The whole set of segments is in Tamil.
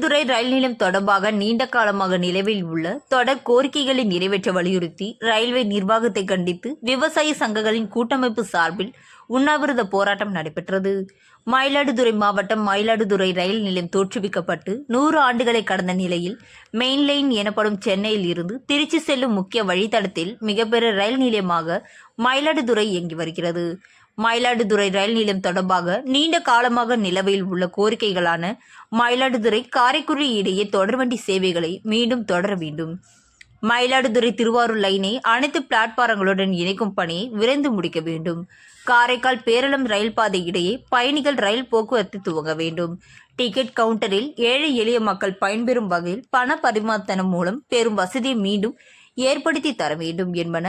மயிலாடுதுறை ரயில் நிலையம் தொடர்பாக நீண்ட காலமாக நிலவில் உள்ள தொடர் கோரிக்கைகளை நிறைவேற்ற வலியுறுத்தி ரயில்வே நிர்வாகத்தை கண்டித்து விவசாய சங்கங்களின் கூட்டமைப்பு சார்பில் உண்ணாவிரத போராட்டம் நடைபெற்றது. மயிலாடுதுறை மாவட்டம் மயிலாடுதுறை ரயில் நிலையம் தோற்றுவிக்கப்பட்டு நூறு ஆண்டுகளை கடந்த நிலையில் மெயின் லைன் எனப்படும் சென்னையில் இருந்து திருச்சி செல்லும் முக்கிய வழித்தடத்தில் மிகப்பெரிய ரயில் நிலையமாக மயிலாடுதுறை இயங்கி வருகிறது. மயிலாடுதுறை ரயில் நிலையம் தொடர்பாக நீண்ட காலமாக நிலவையில் உள்ள கோரிக்கைகளான மயிலாடுதுறை காரைக்குடி இடையே தொடர்வண்டி சேவைகளை மீண்டும் தொடர வேண்டும். மயிலாடுதுறை திருவாரூர் லைனை அனைத்து பிளாட்பாரங்களுடன் இணைக்கும் பணியை விரைந்து முடிக்க வேண்டும். காரைக்கால் பேரளம் ரயில் பாதை இடையே பயணிகள் ரயில் போக்குவரத்து துவங்க வேண்டும். டிக்கெட் கவுண்டரில் ஏழை எளிய மக்கள் பயன்பெறும் வகையில் பண பரிமாற்றனம் மூலம் பெரும் வசதியை மீண்டும் ஏற்படுத்தி தர வேண்டும் என்பன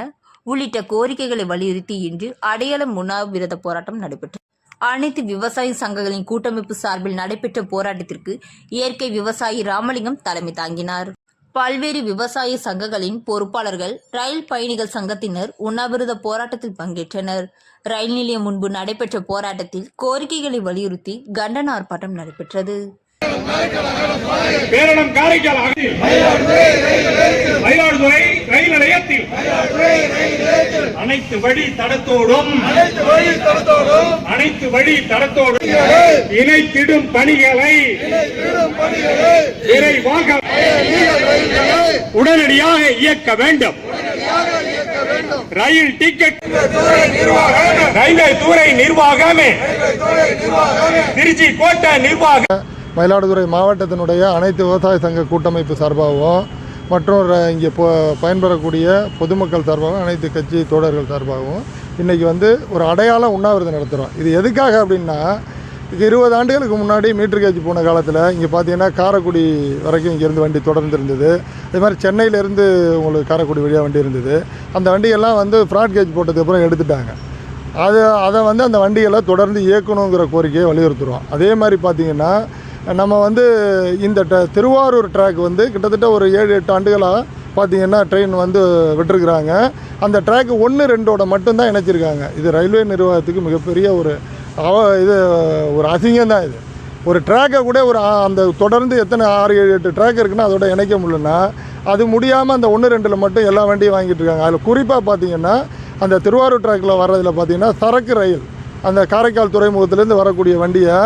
உள்ளிட்ட கோரிக்கைகளை வலியுறுத்தி இன்று அடையாளம் உண்ணாவிரத போராட்டம் நடைபெற்றது. அனைத்து விவசாய சங்கங்களின் கூட்டமைப்பு சார்பில் நடைபெற்ற போராட்டத்திற்கு இயற்கை விவசாயி ராமலிங்கம் தலைமை தாங்கினார். பல்வேறு விவசாய சங்கங்களின் பொறுப்பாளர்கள் ரயில் பயணிகள் சங்கத்தினர் உண்ணாவிரத போராட்டத்தில் பங்கேற்றனர். ரயில் நிலையம் முன்பு நடைபெற்ற போராட்டத்தில் கோரிக்கைகளை வலியுறுத்தி கண்டன ஆர்ப்பாட்டம் நடைபெற்றது. பேரணம் காரைக்கால் ஆகிய மயிலாடுதுறை ரயில் நிலையத்தில் அனைத்து வழி தடத்தோடும் அனைத்து வழி தடத்தோடும் இணைத்திடும் பணிகளை விரைவாக உடனடியாக இயக்க வேண்டும். ரயில் டிக்கெட் ரயில்வே துறை நிர்வாகமே திருச்சி கோட்டை நிர்வாகம் மயிலாடுதுறை மாவட்டத்தினுடைய அனைத்து விவசாய சங்க கூட்டமைப்பு சார்பாகவும் மற்றும் இங்கே பொ பயன்பெறக்கூடிய பொதுமக்கள் சார்பாகவும் அனைத்து கட்சி தோழர்கள் சார்பாகவும் இன்றைக்கி வந்து ஒரு அடையாள உண்ணாவிரதம் நடத்துகிறோம் இது எதுக்காக அப்படின்னா இது இருபது ஆண்டுகளுக்கு முன்னாடி மீட்டர் கேஜ் போன காலத்தில் இங்கே பார்த்தீங்கன்னா காரைக்குடி வரைக்கும் இங்கேருந்து வண்டி தொடர்ந்து இருந்தது. அதே மாதிரி சென்னையிலேருந்து உங்களுக்கு காரைக்குடி வழியாக வண்டி இருந்தது. அந்த வண்டியெல்லாம் வந்து ஃப்ராட் கேஜ் போட்டதுக்கப்புறம் எடுத்துட்டாங்க. அது அதை வந்து அந்த வண்டியெல்லாம் தொடர்ந்து இயக்கணுங்கிற கோரிக்கையை வலியுறுத்துகிறோம் அதே மாதிரி பார்த்தீங்கன்னா நம்ம வந்து இந்த திருவாரூர் ட்ராக் வந்து கிட்டத்தட்ட ஒரு ஏழு எட்டு ஆண்டுகளாக பார்த்தீங்கன்னா ட்ரெயின் வந்து விட்டுருக்குறாங்க. அந்த ட்ராக் ஒன்று ரெண்டோட மட்டும்தான் இணைச்சிருக்காங்க. இது ரயில்வே நிர்வாகத்துக்கு மிகப்பெரிய ஒரு அவ இது ஒரு அசிங்கம் தான் இது. ஒரு ட்ராக்கை கூட ஒரு அந்த தொடர்ந்து எத்தனை ஆறு ஏழு எட்டு ட்ராக் இருக்குன்னா அதோட இணைக்க முடியலன்னா அது முடியாமல் அந்த ஒன்று ரெண்டில் மட்டும் எல்லா வண்டியும் வாங்கிட்டு இருக்காங்க. அதில் குறிப்பாக பார்த்தீங்கன்னா அந்த திருவாரூர் ட்ராக்கில் வர்றதில் பார்த்தீங்கன்னா சரக்கு ரயில் அந்த காரைக்கால் துறைமுகத்துலேருந்து வரக்கூடிய வண்டியை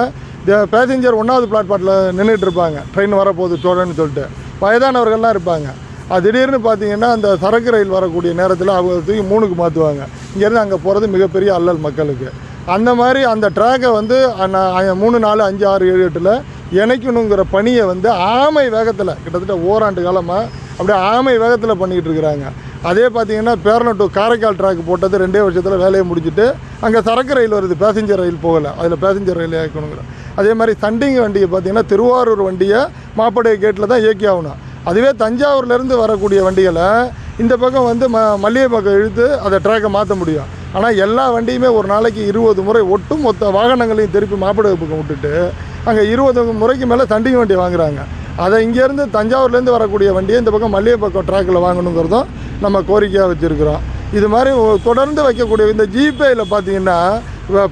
பேசஞ்சர் ஒன்றாவது பிளாட்பாட்டில் நின்றுட்டு இருப்பாங்க. ட்ரெயின் வரப்போகுது சோழன்னு சொல்லிட்டு. வயதானவர்கள்லாம் இருப்பாங்க. அது திடீர்னு பார்த்தீங்கன்னா அந்த சரக்கு ரயில் வரக்கூடிய நேரத்தில் அவங்க தூக்கி மூணுக்கு மாற்றுவாங்க இங்கேருந்து அங்கே போகிறது மிகப்பெரிய அல்லல் மக்களுக்கு. அந்த மாதிரி அந்த ட்ராக்கை வந்து மூணு நாலு அஞ்சு ஆறு ஏழு எட்டில் இணைக்கணுங்கிற பணியை வந்து ஆமை வேகத்தில் கிட்டத்தட்ட ஓராண்டு காலமாக அப்படியே ஆமை வேகத்தில் பண்ணிக்கிட்டு இருக்கிறாங்க. அதே பார்த்தீங்கன்னா பேரனம் டு காரைக்கால் ட்ராக் போட்டது ரெண்டே வருஷத்தில் வேலையை முடிச்சுட்டு அங்கே சரக்கு ரயில் வருது பேசஞ்சர் ரயில் போகலை. அதில் பேசஞ்சர் ரயில் இயக்கணுங்கிற. அதே மாதிரி சண்டிங் வண்டியை பார்த்தீங்கன்னா திருவாரூர் வண்டியை மாப்படை கேட்டில் தான் இயக்கி ஆகணும். அதுவே தஞ்சாவூர்லேருந்து வரக்கூடிய வண்டிகளை இந்த பக்கம் வந்து ம மல்லிகை பக்கம் இழுத்து அதை ட்ராக்கை மாற்ற முடியும். ஆனால் எல்லா வண்டியுமே ஒரு நாளைக்கு இருபது முறை ஒட்டு மொத்த வாகனங்களையும் திருப்பி மாப்பிடை பக்கம் விட்டுட்டு அங்கே இருபது முறைக்கு மேலே தண்டிங்க வண்டி வாங்குறாங்க. அதை இங்கேருந்து தஞ்சாவூர்லேருந்து வரக்கூடிய வண்டியை இந்த பக்கம் மல்லிகை பக்கம் ட்ராக்கில் வாங்கணுங்கிறதும் நம்ம கோரிக்கையாக வச்சுருக்கிறோம். இது மாதிரி தொடர்ந்து வைக்கக்கூடிய இந்த ஜிபேயில் பார்த்தீங்கன்னா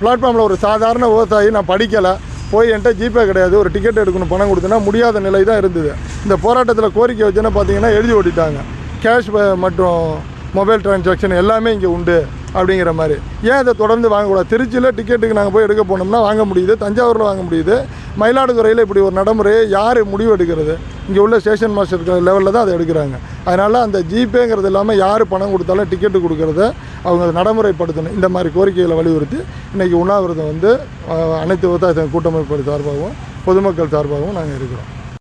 பிளாட்ஃபார்மில் ஒரு சாதாரண விவசாயி நான் படிக்கலை. போய் என்கிட்ட ஜிபே கிடையாது ஒரு டிக்கெட் எடுக்கணும் பணம் கொடுத்தனா முடியாத நிலை தான் இருந்தது. இந்த போராட்டத்தில் கோரிக்கை வச்சுன்னா பார்த்தீங்கன்னா எழுதி ஓட்டிட்டாங்க. கேஷ் மற்றும் மொபைல் டிரான்சாக்ஷன் எல்லாமே இங்கே உண்டு அப்படிங்கிற மாதிரி. ஏன் இதை தொடர்ந்து வாங்கக்கூடாது? திருச்சியில் டிக்கெட்டுக்கு நாங்கள் போய் எடுக்க போனோம்னா வாங்க முடியுது தஞ்சாவூரில் வாங்க முடியுது. மயிலாடுதுறையில் இப்படி ஒரு நடைமுறையை யார் முடிவு எடுக்கிறது? இங்கே உள்ள ஸ்டேஷன் மாஸ்டர் லெவலில் தான் அதை எடுக்கிறாங்க. அதனால் அந்த ஜிபேங்கிறது இல்லாமல் யார் பணம் கொடுத்தாலும் டிக்கெட்டு கொடுக்கறத அவங்க நடைமுறைப்படுத்தணும். இந்த மாதிரி கோரிக்கைகளை வலியுறுத்தி இன்றைக்கி உண்ணாவிரதம் வந்து அனைத்து விவசாய கூட்டமைப்பு சார்பாகவும் பொதுமக்கள் சார்பாகவும் நாங்கள் இருக்கிறோம்.